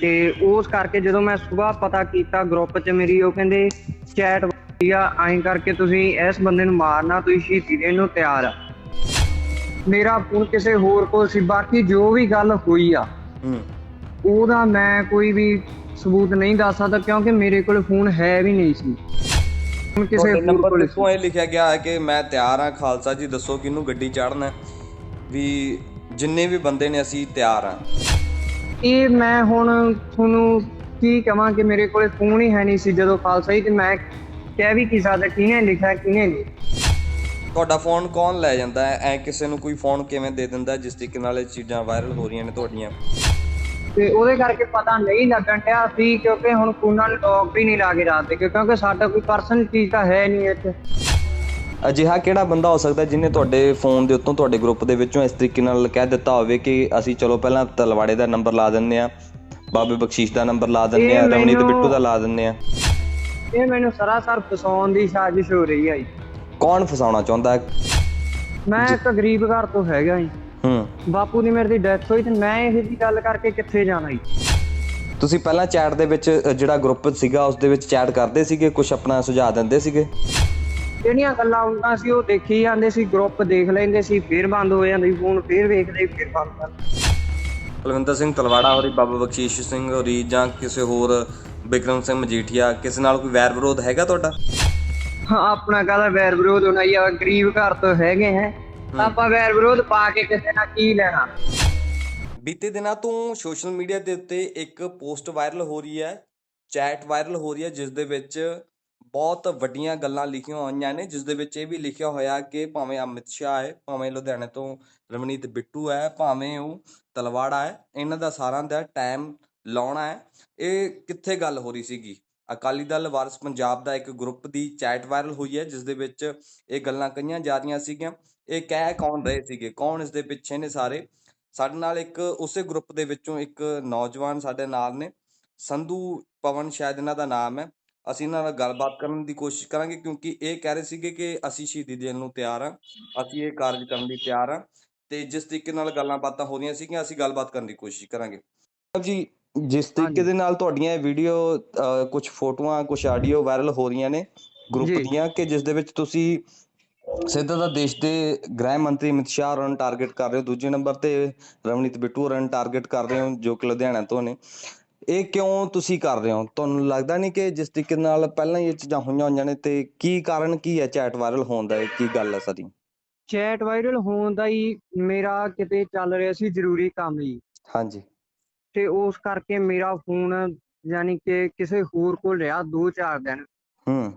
ਤੇ ਉਸ ਕਰਕੇ ਜਦੋਂ ਮੈਂ ਸਵੇਰ ਪਤਾ ਕੀਤਾ ਗਰੁੱਪ 'ਚ ਮੇਰੀ ਉਹ ਕਹਿੰਦੇ ਚੈਟ ਆ ਐਂ ਕਰਕੇ ਤੁਸੀਂ ਇਸ ਬੰਦੇ ਨੂੰ ਮਾਰਨਾ ਤੁਸੀਂ ਸ਼ਹੀਦੀ ਦੇਣ ਨੂੰ ਤਿਆਰ ਆ। ਮੇਰਾ ਫੋਨ ਕਿਸੇ ਹੋਰ ਕੋਲ ਸੀ ਬਾਕੀ ਜੋ ਵੀ ਗੱਲ ਹੋਈ ਆ ਹੂੰ। ਉਹਦਾ ਮੈਂ ਕੋਈ ਵੀ ਸਬੂਤ ਨਹੀਂ ਦੱਸ ਸਕਦਾ ਕਿਉਂਕਿ ਮੇਰੇ ਕੋਲ ਫੋਨ ਹੈ ਵੀ ਨਹੀਂ ਸੀ। ਹੁਣ ਕਿਸੇ ਨੰਬਰ ਦੇਖੋ ਇਹ ਲਿਖਿਆ ਗਿਆ ਹੈ ਕਿ ਮੈਂ ਤਿਆਰ ਹਾਂ ਖਾਲਸਾ ਜੀ ਦੱਸੋ ਕਿਹਨੂੰ ਗੱਡੀ ਚੜ੍ਹਨਾ ਹੈ। ਵੀ ਜਿੰਨੇ ਵੀ ਬੰਦੇ ਨੇ ਅਸੀਂ ਤਿਆਰ ਹਾਂ। ਇਹ ਮੈਂ ਹੁਣ ਤੁਹਾਨੂੰ ਕੀ ਕਹਾਂ ਕਿ ਮੇਰੇ ਕੋਲੇ ਫੋਨ ਹੀ ਹੈ ਨਹੀਂ ਸੀ ਜਦੋਂ ਖਾਲਸਾ ਜੀ ਤੇ ਮੈਂ ਕਹਿ ਵੀ ਕੀ ਸਕਦਾ ਕਿਹਨੇ ਲਿਖਿਆ ਕਿਹਨੇ ਨਹੀਂ। ਤੁਹਾਡਾ ਫੋਨ ਕੌਣ ਲੈ ਜਾਂਦਾ ਹੈ? ਐ ਕਿਸੇ ਨੂੰ ਕੋਈ ਫੋਨ ਕਿਵੇਂ ਦੇ ਦਿੰਦਾ ਹੈ ਜਿਸ ਤਰੀਕੇ ਨਾਲ ਇਹ ਚੀਜ਼ਾਂ ਵਾਇਰਲ ਹੋ ਰਹੀਆਂ ਨੇ ਤੁਹਾਡੀਆਂ? ਤੇ ਉਹਦੇ ਕਰਕੇ ਪਤਾ ਨਹੀਂ ਲੱਗਣ ਡਿਆ ਸੀ ਕਿਉਂਕਿ ਹੁਣ ਫੋਨਾਂ ਨੂੰ ਲੋਕ ਵੀ ਨਹੀਂ ਲਾ ਕੇ ਰਾਤੇ ਕਿਉਂਕਿ ਸਾਡਾ ਕੋਈ ਪਰਸਨਲ ਚੀਜ਼ ਤਾਂ ਹੈ ਨਹੀਂ ਇੱਥੇ। ਅਜਿਹਾ ਕਿਹੜਾ ਬੰਦਾ ਹੋ ਸਕਦਾ ਜਿਹਨੇ ਤੁਹਾਡੇ ਫੋਨ ਦੇ ਉੱਤੋਂ ਤੁਹਾਡੇ ਗਰੁੱਪ ਦੇ ਵਿੱਚੋਂ ਇਸ ਤਰੀਕੇ ਨਾਲ ਕਹਿ ਦਿੱਤਾ ਹੋਵੇ ਕਿ ਅਸੀਂ ਚਲੋ ਪਹਿਲਾਂ ਤਲਵਾੜੇ ਦਾ ਨੰਬਰ ਲਾ ਦਿੰਨੇ ਆ ਬਾਬੇ ਬਖਸ਼ੀਸ਼ ਦਾ ਨੰਬਰ ਲਾ ਦਿੰਨੇ ਆ ਰਵਨੀਤ ਮੈਨੂੰ- ਬਿੱਟੂ ਦਾ ਲਾ ਦਿੰਨੇ ਆ ਇਹ ਮੈਨੂੰ ਸਰਾਸਰ ਫਸਾਉਣ ਦੀ ਸਾਜ਼ਿਸ਼ ਹੋ ਰਹੀ ਹੈ ਜੀ। ਕੌਣ ਫਸਾਉਣਾ ਚਾਹੁੰਦਾ ਹੈ? ਮੈਂ ਇੱਕ ਗਰੀਬ ਘਰ ਤੋਂ ਹੈਗਾ ਜੀ। ਹੂੰ। ਬਾਪੂ ਦੀ ਮੇਰੇ ਦੀ ਡੈਥ ਹੋਈ ਤੇ ਮੈਂ ਇਹ ਜੀ ਗੱਲ ਕਰਕੇ ਕਿੱਥੇ ਜਾਣਾ ਜੀ? ਤੁਸੀਂ ਪਹਿਲਾਂ ਚੈਟ ਦੇ ਵਿੱਚ ਅ, ਜਿਹੜਾ ਗਰੁੱਪ ਸੀਗਾ ਉਸ ਦੇ ਵਿੱਚ ਚੈਟ ਕਰਦੇ ਸੀਗੇ? ਕੁਝ ਆਪਣਾ ਸੁਝਾਅ ਦਿੰਦੇ ਸੀਗੇ? ਜਿਹੜੀਆਂ ਗੱਲਾਂ ਹੁੰਦੀਆਂ ਸੀ ਉਹ ਦੇਖੀ ਜਾਂਦੇ ਸੀ ਗਰੁੱਪ ਦੇਖ ਲੈਂਦੇ ਸੀ ਫਿਰ ਬੰਦ ਹੋ ਜਾਂਦੇ ਸੀ ਫੋਨ ਫਿਰ ਵੇਖਦੇ ਫਿਰ ਬੰਦ ਕਰ ਕੁਲਵਿੰਦਰ ਸਿੰਘ ਤਲਵਾੜਾ ਹੋਰੀ ਬਾਬਾ ਬਖਸ਼ੀਸ਼ ਸਿੰਘ ਹੋਰੀ ਜਾਂ ਕਿਸੇ ਹੋਰ ਬਿਕਰਮ ਸਿੰਘ ਮਜੀਠੀਆ ਕਿਸੇ ਨਾਲ ਕੋਈ ਵੈਰ ਵਿਰੋਧ ਹੈਗਾ ਤੁਹਾਡਾ? ਹਾਂ ਆਪਣਾ ਕਾਹਦਾ ਵੈਰ ਵਿਰੋਧ ਹੋਣਾ ਹੀ ਆ ਗਰੀਬ ਘਰ ਤੋਂ ਹੈਗੇ ਹੈ। ਆਪਾਂ ਵੈਰ ਵਿਰੋਧ ਪਾ ਕੇ ਕਿਸੇ ਨਾਲ ਕੀ ਲੈਣਾ? ਬੀਤੇ ਦਿਨਾਂ ਤੋਂ ਸੋਸ਼ਲ ਮੀਡੀਆ ਦੇ ਉੱਤੇ ਇੱਕ ਪੋਸਟ ਵਾਇਰਲ ਹੋ ਰਹੀ ਹੈ ਚੈਟ ਵਾਇਰਲ ਹੋ ਰਹੀ ਹੈ ਜਿਸ ਦੇ ਵਿੱਚ ਬਹੁਤ ਵੱਡੀਆਂ ਗੱਲਾਂ ਲਿਖੀਆਂ ਹੋਈਆਂ ਨੇ, ਜਿਸ ਦੇ ਵਿੱਚ ਇਹ ਵੀ ਲਿਖਿਆ ਹੋਇਆ ਕਿ ਭਾਵੇਂ ਅਮਿਤ ਸ਼ਾਹ ਹੈ, ਭਾਵੇਂ ਲੁਧਿਆਣੇ ਤੋਂ ਰਵਨੀਤ ਬਿੱਟੂ ਹੈ, ਭਾਵੇਂ ਉਹ ਤਲਵਾੜਾ ਹੈ, ਇਹਨਾਂ ਦਾ ਸਾਰਿਆਂ ਦਾ ਟਾਈਮ ਲਾਉਣਾ ਹੈ। ਇਹ ਕਿੱਥੇ ਗੱਲ ਹੋ ਰਹੀ ਸੀਗੀ? ਅਕਾਲੀ ਦਲ ਵਾਰਸ ਪੰਜਾਬ ਦਾ ਇੱਕ ਗਰੁੱਪ ਦੀ ਚੈਟ ਵਾਇਰਲ ਹੋਈ ਹੈ, ਜਿਸ ਦੇ ਵਿੱਚ ਇਹ ਗੱਲਾਂ ਕਹੀਆਂ ਜਾ ਰਹੀਆਂ ਸੀਗੀਆਂ। ਇਹ ਕਹਿ ਕੌਣ ਰਹੇ ਸੀਗੇ? ਕੌਣ ਇਸ ਦੇ ਪਿੱਛੇ ਨੇ ਸਾਰੇ? ਸਾਡੇ ਨਾਲ ਇੱਕ ਉਸੇ ਗਰੁੱਪ ਦੇ ਵਿੱਚੋਂ ਇੱਕ ਨੌਜਵਾਨ ਸਾਡੇ ਨਾਲ ਨੇ, ਸੰਧੂ ਪਵਨ ਸ਼ਾਇਦ ਇਹਨਾਂ ਦਾ ਨਾਮ ਹੈ। ਅਸੀਂ ਇਹਨਾਂ ਨਾਲ ਗੱਲਬਾਤ ਕਰਨ ਦੀ ਕੋਸ਼ਿਸ਼ ਕਰਾਂਗੇ ਕਿਉਂਕਿ ਇਹ ਕਹਿ ਰਹੇ ਸੀਗੇ ਕਿ ਅਸੀਂ ਸ਼ਹੀਦੀ ਦੇਣ ਨੂੰ ਤਿਆਰ ਹਾਂ ਅਸੀਂ ਇਹ ਕਾਰਜ ਕਰਨ ਲਈ ਤਿਆਰ ਹਾਂ ਤੇ ਜਿਸ ਤਰੀਕੇ ਨਾਲ ਗੱਲਾਂ ਬਾਤਾਂ ਹੋ ਰਹੀਆਂ ਸੀਗੀਆਂ ਅਸੀਂ ਗੱਲਬਾਤ ਕਰਨ ਦੀ ਕੋਸ਼ਿਸ਼ ਕਰਾਂਗੇ ਜੀ ਜਿਸ ਤਰੀਕੇ। ਦੇ ਨਾਲ ਤੁਹਾਡੀਆਂ ਇਹ ਵੀਡੀਓ ਕੁਝ ਫੋਟੋਆਂ ਕੁਝ ਆਡੀਓ ਵਾਇਰਲ ਹੋ ਰਹੀਆਂ ਨੇ ਗਰੁੱਪ। ਦੀਆਂ ਕਿ ਜਿਸ ਦੇ ਵਿੱਚ ਤੁਸੀਂ ਸਿੱਧਾ ਦਾ ਦੇਸ਼ ਦੇ ਗ੍ਰਹਿ ਮੰਤਰੀ ਅਮਿਤ ਸ਼ਾਹ ਹੋਰਾਂ ਨੂੰ ਟਾਰਗੇਟ ਕਰ ਰਹੇ ਹੋ ਦੂਜੇ ਨੰਬਰ ਤੇ ਰਵਨੀਤ ਬਿੱਟੂ ਹੋਰਾਂ ਨੂੰ ਟਾਰਗੇਟ ਕਰ ਰਹੇ ਹੋ ਜੋ ਕਿ ਲੁਧਿਆਣਾ ਤੋਂ ਨੇ ਇਹ ਕਿਉਂ ਤੁਸੀਂ ਕਰ ਰਹੇ ਹੋ? ਤੁਹਾਨੂੰ ਲੱਗਦਾ ਨਹੀਂ ਕਿ ਜਿਸ ਤਰੀਕੇ ਨਾਲ ਪਹਿਲਾਂ ਹੀ ਇਹ ਚੀਜ਼ਾਂ ਹੋਈਆਂ ਹੋਈਆਂ ਨੇ ਤੇ ਕੀ ਕਾਰਨ ਕੀ ਹੈ ਚੈਟ ਵਾਇਰਲ ਹੋਣ ਦਾ? ਇਹ ਕੀ ਗੱਲ ਹੈ ਸਾਰੀ? ਚੈਟ ਵਾਇਰਲ ਹੋਣ ਦਾ ਹੀ ਮੇਰਾ ਕਿਤੇ ਚੱਲ ਰਿਹਾ ਸੀ ਜ਼ਰੂਰੀ ਕੰਮ ਜੀ ਹਾਂਜੀ। ਤੇ ਉਸ ਕਰਕੇ ਮੇਰਾ ਫੋਨ ਯਾਨੀ ਕਿ ਕਿਸੇ ਹੋਰ ਕੋਲ ਰਿਹਾ 2-4 ਦਿਨ। ਹੂੰ।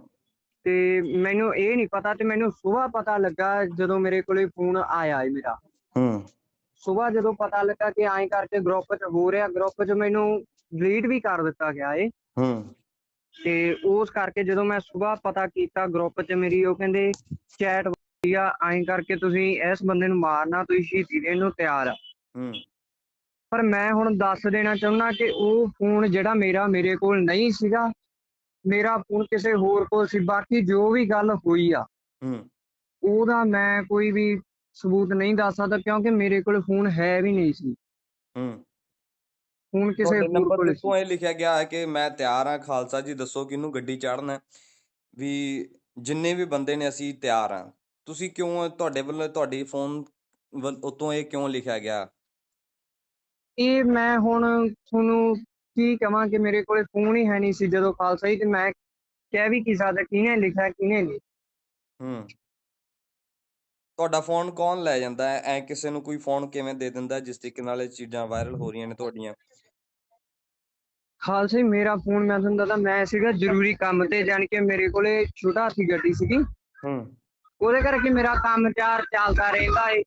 ਤੇ ਮੈਨੂੰ ਇਹ ਨਹੀਂ ਪਤਾ ਤੇ ਮੈਨੂੰ ਸਵੇਰ ਪਤਾ ਲੱਗਾ ਜਦੋਂ ਮੇਰੇ ਕੋਲੇ ਫੋਨ ਆਇਆ ਹੈ ਮੇਰਾ। ਹੂੰ। ਸਵੇਰ ਜਦੋਂ ਪਤਾ ਲੱਗਾ ਕਿ ਐਂ ਕਰਕੇ ਗਰੁੱਪ 'ਚ ਹੋ ਰਿਹਾ ਗਰੁੱਪ 'ਚ ਮੈਨੂੰ ਡਿਲੀਟ ਵੀ ਕਰ ਦਿੱਤਾ ਗਿਆ ਏ। ਹੂੰ। ਤੇ ਉਸ ਕਰਕੇ ਜਦੋਂ ਮੈਂ ਸਵੇਰ ਪਤਾ ਕੀਤਾ ਗਰੁੱਪ 'ਚ ਮੇਰੀ ਉਹ ਕਹਿੰਦੇ ਚੈਟ ਆ ਐਂ ਕਰਕੇ ਤੁਸੀਂ ਇਸ ਬੰਦੇ ਨੂੰ ਮਾਰਨਾ ਤੁਸੀਂ ਸ਼ਹੀਦੀ ਦੇਣ ਨੂੰ ਤਿਆਰ ਆ। ਹੂੰ। ਪਰ ਮੈਂ ਹੁਣ ਦੱਸ ਦੇਣਾ ਚਾਹੁੰਦਾ ਕਿ ਉਹ ਫੋਨ ਜਿਹੜਾ ਮੇਰਾ ਮੇਰੇ ਕੋਲ ਨਹੀਂ ਸੀਗਾ। ਮੇਰਾ ਫੋਨ ਕਿਸੇ ਹੋਰ ਕੋਲ ਸੀ ਬਾਕੀ ਜੋ ਵੀ ਗੱਲ ਹੋਈ ਆ ਹੂੰ। ਉਹਦਾ ਮੈਂ ਕੋਈ ਵੀ ਸਬੂਤ ਨਹੀਂ ਦੱਸ ਸਕਦਾ ਕਿਉਂਕਿ ਮੇਰੇ ਕੋਲ ਫੋਨ ਹੈ ਵੀ ਨਹੀਂ ਸੀ। ਹੂੰ। ਫੋਨ ਕਿਸੇ ਤੁਹਾਡੇ ਹੋਰ ਨੰਬਰ ਕੋਲ ਦੇਖੋ ਸੀ। ਇਹ ਲਿਖਿਆ ਗਿਆ ਹੈ ਕਿ ਮੈਂ ਤਿਆਰ ਹਾਂ ਖਾਲਸਾ ਜੀ ਦੱਸੋ ਕਿਹਨੂੰ ਗੱਡੀ ਚੜ੍ਹਨਾ ਹੈ? ਵੀ ਜਿੰਨੇ ਵੀ ਬੰਦੇ ਨੇ ਅਸੀਂ ਤਿਆਰ ਹਾਂ। ਤੁਸੀਂ ਕਿਉਂ ਤੁਹਾਡੇ ਵੱਲੋਂ ਤੁਹਾਡੀ ਫੋਨ ਉਤੋਂ ਇਹ ਕਿਉਂ ਲਿਖਿਆ ਗਿਆ? ਇਹ ਮੈਂ ਹੁਣ ਤੁਹਾਨੂੰ ਕੀ ਕਹਾਂ ਕਿ ਮੇਰੇ ਕੋਲੇ ਫੋਨ ਹੀ ਹੈ ਨਹੀਂ ਸੀ ਜਦੋਂ ਖਾਲਸਾ ਜੀ ਤੇ ਮੈਂ ਕਹਿ ਵੀ ਕੀ ਸਕਦਾ ਕਿਹਨੇ ਲਿਖਿਆ ਕਿਹਨੇ ਨਹੀਂ ਹੂੰ। ਤੁਹਾਡਾ ਫੋਨ ਕੌਣ ਲੈ ਜਾਂਦਾ ਹੈ? ਐ ਕਿਸੇ ਨੂੰ ਕੋਈ ਫੋਨ ਕਿਵੇਂ ਦੇ ਦਿੰਦਾ ਜਿਸ ਤਰੀਕੇ ਨਾਲ ਇਹ ਚੀਜ਼ਾਂ ਵਾਇਰਲ ਹੋ ਰਹੀਆਂ ਨੇ ਤੁਹਾਡੀਆਂ? ਖਾਲਸਾ ਮੇਰਾ ਫੋਨ ਮੈਂ ਤੁਹਾਨੂੰ ਦੱਸਦਾ ਮੈਂ ਸੀਗਾ ਜ਼ਰੂਰੀ ਕੰਮ ਤੇ ਜਾਣੀ ਕਿ ਮੇਰੇ ਕੋਲੇ ਛੋਟਾ ਹਾਥੀ ਗੱਡੀ ਸੀਗੀ। ਹੂੰ। ਉਹਦੇ ਕਰਕੇ ਮੇਰਾ ਕੰਮ ਚਾਰ ਚੱਲਦਾ ਰਹਿੰਦਾ ਏ।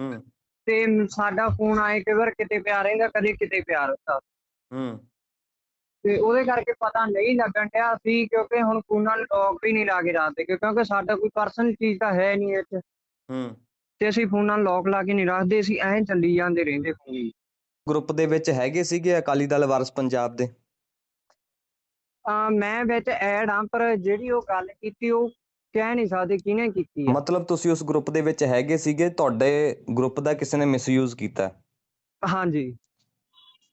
ਹੂੰ। ਤੇ ਸਾਡਾ ਫੋਨ ਆਏ ਕਈ ਵਾਰ ਕਿਤੇ ਪਿਆ ਰਹਿੰਦਾ ਕਦੇ ਕਿਤੇ ਪਿਆ ਰਹਿੰਦਾ। ਹੂੰ। ਤੇ ਉਹਦੇ ਕਰਕੇ ਪਤਾ ਨਹੀਂ ਲੱਗਣ ਡਿਆ ਸੀ ਕਿਉਂਕਿ ਹੁਣ ਫੋਨਾਂ ਨੂੰ ਲੋਕ ਵੀ ਨਹੀਂ ਲਾ ਕੇ ਰੱਖਦੇ ਕਿਉਂਕਿ ਸਾਡਾ ਕੋਈ ਪਰਸਨਲ ਚੀਜ਼ ਤਾਂ ਹੈ ਨਹੀਂ ਇੱਥੇ ਹੂੰ। ਤੇ ਅਸੀਂ ਫੋਨਾਂ ਨੂੰ ਲੋਕ ਲਾ ਕੇ ਨਹੀਂ ਰੱਖਦੇ ਅਸੀਂ ਐਂ ਚੱਲੀ ਜਾਂਦੇ ਰਹਿੰਦੇ ਫੋਨ ਗਰੁੱਪ ਦੇ ਵਿੱਚ ਹੈਗੇ ਸੀਗੇ ਅਕਾਲੀ ਦਲ ਵਾਰਸ ਪੰਜਾਬ ਦੇ? ਆ ਮੈਂ ਵਿੱਚ ਐਡ ਆ ਪਰ ਜਿਹੜੀ ਉਹ ਗੱਲ ਕੀਤੀ ਉਹ ਕਹਿ ਨਹੀਂ ਸਕਦੇ ਕਿਹਨੇ ਕੀਤੀ ਆ। ਮਤਲਬ ਤੁਸੀਂ ਉਸ ਗਰੁੱਪ ਦੇ ਵਿੱਚ ਹੈਗੇ ਸੀਗੇ ਤੁਹਾਡੇ ਗਰੁੱਪ ਦਾ ਕਿਸੇ ਨੇ ਮਿਸਯੂਜ਼ ਕੀਤਾ? ਹੈ। ਹਾਂਜੀ।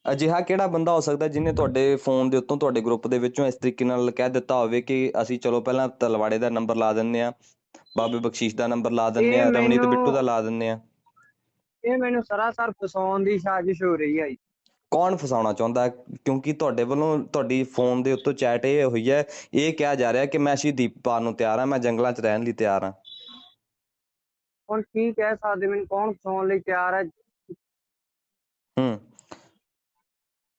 ਅਜਿਹਾ ਕਿਹੜਾ ਬੰਦਾ ਹੋ ਸਕਦਾ ਜਿਹਨੇ ਤੁਹਾਡੇ ਫੋਨ ਦੇ ਉੱਤੋਂ ਤੁਹਾਡੇ ਗਰੁੱਪ ਦੇ ਵਿੱਚੋਂ ਇਸ ਤਰੀਕੇ ਨਾਲ ਕਹਿ ਦਿੱਤਾ ਹੋਵੇ ਕਿ ਅਸੀਂ ਚਲੋ ਪਹਿਲਾਂ ਤਲਵਾੜੇ ਦਾ ਨੰਬਰ ਲਾ ਦਿੰਨੇ ਆ ਬਾਬੇ ਬਖਸ਼ੀਸ਼ ਦਾ ਨੰਬਰ ਲਾ ਦਿੰਨੇ ਆ ਰਮਨੀਤ ਮੈਨੂੰ- ਬਿੱਟੂ ਦਾ ਲਾ ਦਿੰਨੇ ਆ। ਇਹ ਮੈਨੂੰ ਸਰਾਸਰ ਫਸਾਉਣ ਦੀ ਸਾਜ਼ਿਸ਼ ਹੋ ਰਹੀ ਹੈ ਕੌਣ ਫਸਾਉਣਾ ਚਾਹੁੰਦਾ? ਕਿਉਂਕਿ ਤੁਹਾਡੇ ਵੱਲੋਂ ਤੁਹਾਡੀ ਫੋਨ ਦੇ ਉੱਤੋਂ ਚੈਟ ਇਹ ਹੋਈ ਹੈ ਇਹ ਕਿਹਾ ਜਾ ਰਿਹਾ ਕਿ ਮੈਂ ਸ਼ਹੀਦੀ ਪਾਉਣ ਨੂੰ ਤਿਆਰ ਹਾਂ ਮੈਂ ਜੰਗਲਾਂ 'ਚ ਰਹਿਣ ਲਈ ਤਿਆਰ ਹਾਂ ਹੁਣ ਕੀ ਕਹਿ ਸਕਦੇ ਮੈਨੂੰ ਕੌਣ ਫਸਾਉਣ ਲਈ ਤਿਆਰ ਹੈ ਹੂੰ।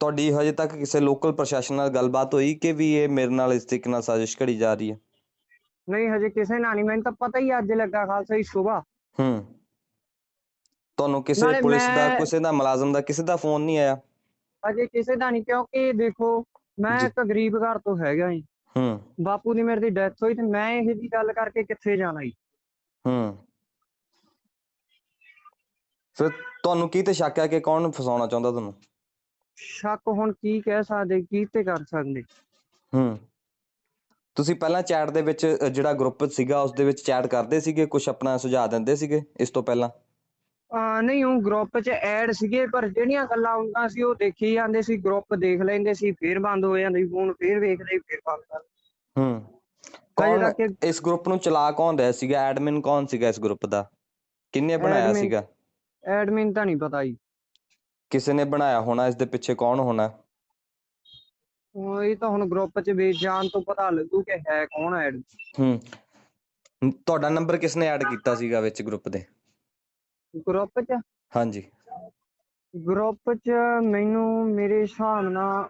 ਤੁਹਾਡੀ ਹਜੇ ਤੱਕ ਕਿਸੇ ਲੋਕਲ ਪ੍ਰਸ਼ਾਸਨ ਨਾਲ ਗੱਲਬਾਤ ਹੋਈ ਕਿ ਵੀ ਇਹ ਮੇਰੇ ਨਾਲ ਇਸ ਤਰੀਕੇ ਨਾਲ ਸਾਜ਼ਿਸ਼ ਘੜੀ ਜਾ ਰਹੀ ਹੈ? ਨਹੀਂ ਹਜੇ ਕਿਸੇ ਨਾਲ ਨਹੀਂ। ਮੈਨੂੰ ਤਾਂ ਪਤਾ ਹੀ ਅੱਜ ਲੱਗਾ ਖਾਲਸਾ ਜੀ ਸਵੇਰ। ਹੂੰ। ਤੁਹਾਨੂੰ ਕਿਸੇ ਨਾਲੇ ਪੁਲਿਸ ਦਾ ਮੈਂ- ਕਿਸੇ ਦਾ ਮੁਲਾਜ਼ਮ ਦਾ ਕਿਸੇ ਦਾ ਫੋਨ ਨਹੀਂ ਆਇਆ? ਅਜੇ ਕਿਸੇ ਦਾ ਨਹੀਂ ਕਿਉਂਕਿ ਦੇਖੋ ਮੈਂ ਜੀ। ਇੱਕ ਗਰੀਬ ਘਰ ਤੋਂ ਹੈਗਾ ਜੀ। ਹੂੰ। ਬਾਪੂ ਦੀ ਮੇਰੇ ਦੀ ਡੈਥ ਹੋਈ ਤੇ ਮੈਂ ਇਹ ਦੀ ਗੱਲ ਕਰਕੇ ਕਿੱਥੇ ਜਾਣਾ ਜੀ? ਹੂੰ। ਫਿਰ ਤੁਹਾਨੂੰ ਕੀ ਤੇ ਸ਼ੱਕ ਹੈ ਕਿ ਕੌਣ ਫਸਾਉਣਾ ਚਾਹੁੰਦਾ ਤੁਹਾਨੂੰ? ਸ਼ੱਕ ਹੁਣ ਕੀ ਕਹਿ ਸਕਦੇ ਕੀ ਤੇ ਕਰ ਸਕਦੇ? ਹੂੰ। ਤੁਸੀਂ ਪਹਿਲਾਂ ਚੈਟ ਦੇ ਵਿੱਚ ਜਿਹੜਾ ਗਰੁੱਪ ਸੀਗਾ ਉਸ ਦੇ ਵਿੱਚ ਚੈਟ ਕਰਦੇ ਸੀਗੇ? ਕੁਝ ਆਪਣਾ ਸੁਝਾਅ ਦਿੰਦੇ ਸੀਗੇ ਇਸ ਤੋਂ ਪਹਿਲਾਂ? ਆ ਨਹੀਂ ਉਹ ਗਰੁੱਪ 'ਚ ਐਡ ਸੀਗੇ ਪਰ ਜਿਹੜੀਆਂ ਗੱਲਾਂ ਹੁੰਦੀਆਂ ਸੀ ਉਹ ਦੇਖੀ ਜਾਂਦੇ ਸੀ ਗਰੁੱਪ ਦੇਖ ਲੈਂਦੇ ਸੀ ਫਿਰ ਬੰਦ ਹੋ ਜਾਂਦੇ ਸੀ ਫੋਨ ਫਿਰ ਵੇਖਦੇ ਫਿਰ ਬੰਦ ਕਰ ਹੂੰ। ਕੌਣ ਇਸ ਗਰੁੱਪ ਨੂੰ ਚਲਾ ਕੌਣ ਰਿਹਾ ਸੀਗਾ? ਐਡਮਿਨ ਕੌਣ ਸੀਗਾ ਇਸ ਗਰੁੱਪ ਦਾ? ਕਿੰਨੇ ਬਣਾਇਆ ਸੀਗਾ? ਐਡਮਿਨ ਤਾਂ ਨਹੀਂ ਪਤਾ ਜੀ। ਕਿਸੇ ਨੇ ਬਣਾਇਆ ਹੋਣਾ ਇਸ ਦੇ ਪਿੱਛੇ ਕੌਣ ਹੋਣਾ? ਉਹ ਇਹ ਤਾਂ ਹੁਣ ਗਰੁੱਪ 'ਚ ਵੇਚ ਜਾਣ ਤੋਂ ਪਤਾ ਲੱਗੂ ਕਿ ਹੈ ਕੌਣ ਐਡ ਹੂੰ। ਤੁਹਾਡਾ ਨੰਬਰ ਕਿਸ ਨੇ ਐਡ ਕੀਤਾ ਸੀਗਾ ਵਿੱਚ ਗਰੁੱਪ ਦੇ? ਗਰੁੱਪ 'ਚ? ਹਾਂਜੀ। ਗਰੁੱਪ 'ਚ ਮੈਨੂੰ ਮੇਰੇ ਹਿਸਾਬ ਨਾਲ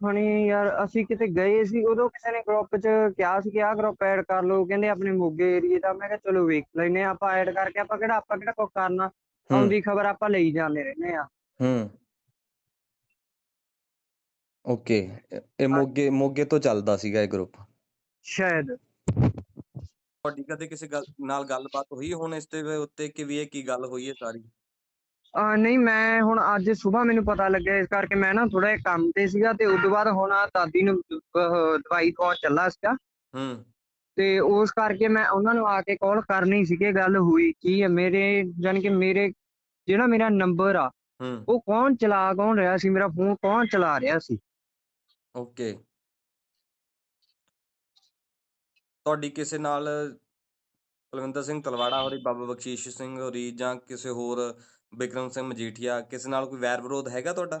ਹਣੀ ਯਾਰ ਅਸੀਂ ਕਿਤੇ ਗਏ ਸੀ ਉਦੋਂ ਕਿਸੇ ਨੇ ਗਰੁੱਪ 'ਚ ਕਿਹਾ ਸੀ ਕਿ ਆਹ ਗਰੁੱਪ ਐਡ ਕਰ ਲਓ ਕਹਿੰਦੇ ਆਪਣੇ ਮੋਗੇ ਏਰੀਏ ਦਾ। ਮੈਂ ਕਿਹਾ ਚਲੋ ਵੇਖ ਲੈਨੇ ਆਪਾਂ ਐਡ ਕਰਕੇ ਆਪਾਂ ਕਿਹੜਾ ਆਪਾਂ ਕਿਹੜਾ ਕੁਛ ਕਰਨਾ ਆਉਂਦੀ ਖਬਰ ਆਪਾਂ ਲਈ ਜਾਂਦੇ ਰਹਿੰਦੇ ਆ ਹੂੰ। ਓਕੇ ਇਹ ਮੋਗੇ ਮੋਗੇ ਤੋਂ ਚੱਲਦਾ ਸੀਗਾ ਇਹ ਗਰੁੱਪ ਸ਼ਾਇਦ। ਤੁਹਾਡੀ ਕਦੇ ਕਿਸੇ ਗੱਲ ਨਾਲ ਗੱਲਬਾਤ ਹੋਈ ਹੁਣ ਇਸ ਦੇ ਉੱਤੇ ਕਿ ਵੀ ਇਹ ਕੀ ਗੱਲ ਹੋਈ ਹੈ ਸਾਰੀ? ਆ ਨਹੀਂ ਮੈਂ ਹੁਣ ਅੱਜ ਸਵੇਰ ਮੈਨੂੰ ਪਤਾ ਲੱਗਿਆ ਇਸ ਕਰਕੇ ਮੈਂ ਨਾ ਥੋੜਾ ਜਿਹਾ ਕੰਮ ਤੇ ਸੀਗਾ ਤੇ ਉਸ ਤੋਂ ਬਾਅਦ ਹੁਣ ਆਹ ਦਾਦੀ ਨੂੰ ਅਹ, ਦਵਾਈ ਤੋਂ ਚੱਲਾ ਸੀਗਾ। ਹੂੰ। ਤੇ ਉਸ ਕਰਕੇ ਮੈਂ ਉਹਨਾਂ ਨੂੰ ਆ ਕੇ ਕਾਲ ਕਰਨੀ ਸੀ ਕਿ ਗੱਲ ਹੋਈ ਕੀ ਹੈ? ਮੇਰੇ ਜਾਣੀ ਕਿ ਮੇਰੇ ਜਿਹੜਾ ਮੇਰਾ ਨੰਬਰ ਆ ਹੂੰ। ਉਹ ਕੌਣ ਚਲਾ ਕੌਣ ਰਿਹਾ ਸੀ? ਮੇਰਾ ਫੋਨ ਕੌਣ ਚਲਾ ਰਿਹਾ ਸੀ? ਓਕੇ। ਤੁਹਾਡੀ ਕਿਸੇ ਨਾਲ ਕੁਲਵਿੰਦਰ ਸਿੰਘ ਤਲਵਾੜਾ ਹੋਰੀ ਬਾਬਾ ਬਖਸ਼ੀਸ਼ ਸਿੰਘ ਹੋਰੀ ਜਾਂ ਕਿਸੇ ਹੋਰ ਬਿਕਰਮ ਸਿੰਘ ਮਜੀਠੀਆ ਕਿਸੇ ਨਾਲ ਕੋਈ ਵੈਰ ਵਿਰੋਧ ਹੈਗਾ ਤੁਹਾਡਾ?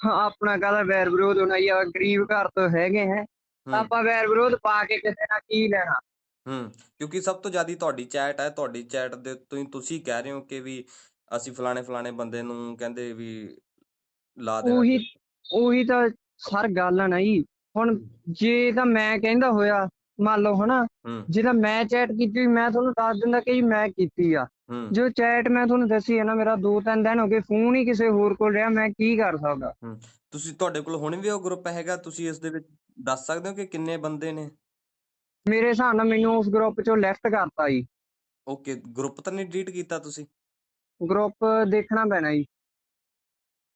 ਹਾਂ ਆਪਣਾ ਕਾਹਦਾ ਵੈਰ ਵਿਰੋਧ ਹੋਣਾ ਹੀ ਆ ਗਰੀਬ ਘਰ ਤੋਂ ਹੈਗੇ ਹੈ ਆਪਾਂ ਵੈਰ ਵਿਰੋਧ ਪਾ ਕੇ ਕਿਸੇ ਨਾਲ ਕੀ ਲੈਣਾ? ਹੂੰ ਕਿਉਂਕਿ ਸਭ ਤੋਂ ਜ਼ਿਆਦਾ ਤੁਹਾਡੀ ਚੈਟ ਹੈ ਤੁਹਾਡੀ ਚੈਟ ਦੇ ਤੋਂ ਹੀ ਤੁਸੀਂ ਕਹਿ ਰਹੇ ਹੋ ਕਿ ਵੀ ਅਸੀਂ ਫਲਾਣੇ ਫਲਾਣੇ ਬੰਦੇ ਨੂੰ ਕਹਿੰਦੇ ਵੀ ਲਾ ਦੇਣਾ ਉਹੀ ਉਹੀ ਤਾਂ ਸਰ ਗੱਲ ਆ ਨਾ ਜੀ ਹੁਣ ਜੇ ਤਾਂ ਮੈਂ ਕਹਿੰਦਾ ਹੋਇਆ ਮੰਨ ਲਓ ਹਨਾ ਜੇ ਤਾਂ ਮੈਂ ਚੈਟ ਕੀਤੀ ਮੈਂ ਤੁਹਾਨੂੰ ਦੱਸ ਦਿੰਦਾ ਕਿ ਜੀ ਮੈਂ ਕੀਤੀ ਆ। ਜੋ ਚੈਟ ਮੈਂ ਤੁਹਾਨੂੰ ਦੱਸੀ ਹੈ ਨਾ ਮੇਰਾ ਦੋ ਤਿੰਨ ਦਿਨ ਹੋ ਗਏ ਫੋਨ ਹੀ ਕਿਸੇ ਹੋਰ ਕੋਲ ਰਿਹਾ ਮੈਂ ਕੀ ਕਰ ਸਕਦਾ? ਤੁਸੀਂ ਤੁਹਾਡੇ ਕੋਲ ਹੁਣ ਵੀ ਉਹ ਗਰੁੱਪ ਹੈਗਾ ਤੁਸੀਂ ਇਸ ਦੇ ਵਿੱਚ ਦੱਸ ਸਕਦੇ ਹੋ ਕਿ ਕਿੰਨੇ ਬੰਦੇ ਨੇ? ਮੇਰੇ ਹਿਸਾਬ ਨਾਲ ਮੈਨੂੰ ਉਸ ਗਰੁੱਪ ਚੋਂ ਲੈਫਟ ਕਰਤਾ ਜੀ। ਓਕੇ ਗਰੁੱਪ ਤਾਂ ਨਹੀਂ ਡਿਲੀਟ ਕੀਤਾ ਤੁਸੀਂ? ਗਰੁੱਪ ਦੇਖਣਾ ਪੈਣਾ ਜੀ।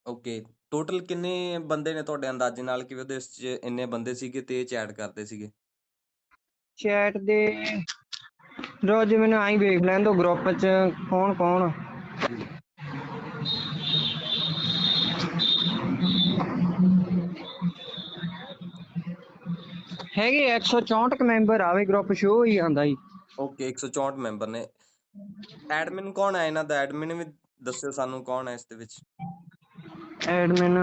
ਓਕੇ। ਟੋਟਲ ਕਿੰਨੇ ਬੰਦੇ ਨੇ ਤੁਹਾਡੇ ਅੰਦਾਜ਼ੇ ਨਾਲ ਕਿ ਉਹਦੇ ਵਿੱਚ ਇੰਨੇ ਬੰਦੇ ਸੀਗੇ ਤੇ ਚੈਟ ਕਰਦੇ ਸੀਗੇ? ਚੈਟ ਦੇ ਰੋਜ਼ ਮੈਨੂੰ ਆਈ ਵੇਖ ਲੈਣ ਦੋ ਗਰੁੱਪ ਚ ਕੌਣ ਕੌਣ। ਹੈਗੇ 164 ਕੁ ਮੈਂਬਰ ਆਵੇ ਗਰੁੱਪ ਸ਼ੋ ਹੀ ਆਂਦਾ ਜੀ। ਓਕੇ 164 ਮੈਂਬਰ ਨੇ। ਐਡਮਿਨ ਕੌਣ ਹੈ ਇਹਨਾਂ ਦਾ? ਐਡਮਿਨ ਵੀ ਦੱਸਿਓ ਸਾਨੂੰ ਕੌਣ ਹੈ ਇਸ ਦੇ ਵਿੱਚ। ਐਡਮਿਨ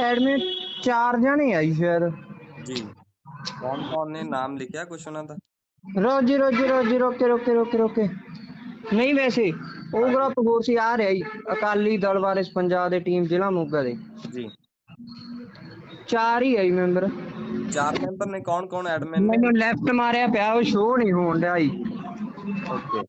ਐਡਮਿਨ ਚਾਰ ਜਣੇ ਆਈ ਸ਼ਾਇਦ ਜੀ। ਕੌਣ ਕੌਣ ਨੇ ਨਾਮ ਲਿਖਿਆ ਕੁਛ ਉਹਨਾਂ ਦਾ? ਰੋਜੀ ਰੋਜੀ ਰੋਜੀ ਰੋਕੇ ਰੋਕੇ ਰੋਕੇ ਰੋਕੇ। ਨਹੀਂ ਵੈਸੇ ਉਹ ਗਰੁੱਪ ਹੋਰ ਸੀ ਆ ਰਿਹਾ ਜੀ ਅਕਾਲੀ ਦਲ ਵਾਰਿਸ ਪੰਜਾਬ ਦੇ ਟੀਮ ਜ਼ਿਲ੍ਹਾ ਮੋਗਾ ਦੇ। ਜੀ। ਚਾਰ ਹੀ ਆਈ ਮੈਂਬਰ ਚਾਰ ਮੈਂਬਰ ਨੇ ਕੌਣ ਕੌਣ ਐਡਮਿਨ ਨੇ? ਮੈਨੂੰ ਲੈਫਟ ਮਾਰਿਆ ਪਿਆ ਉਹ ਸ਼ੋ ਨਹੀਂ ਹੋਣ ਡਿਆ ਜੀ। ਓਕੇ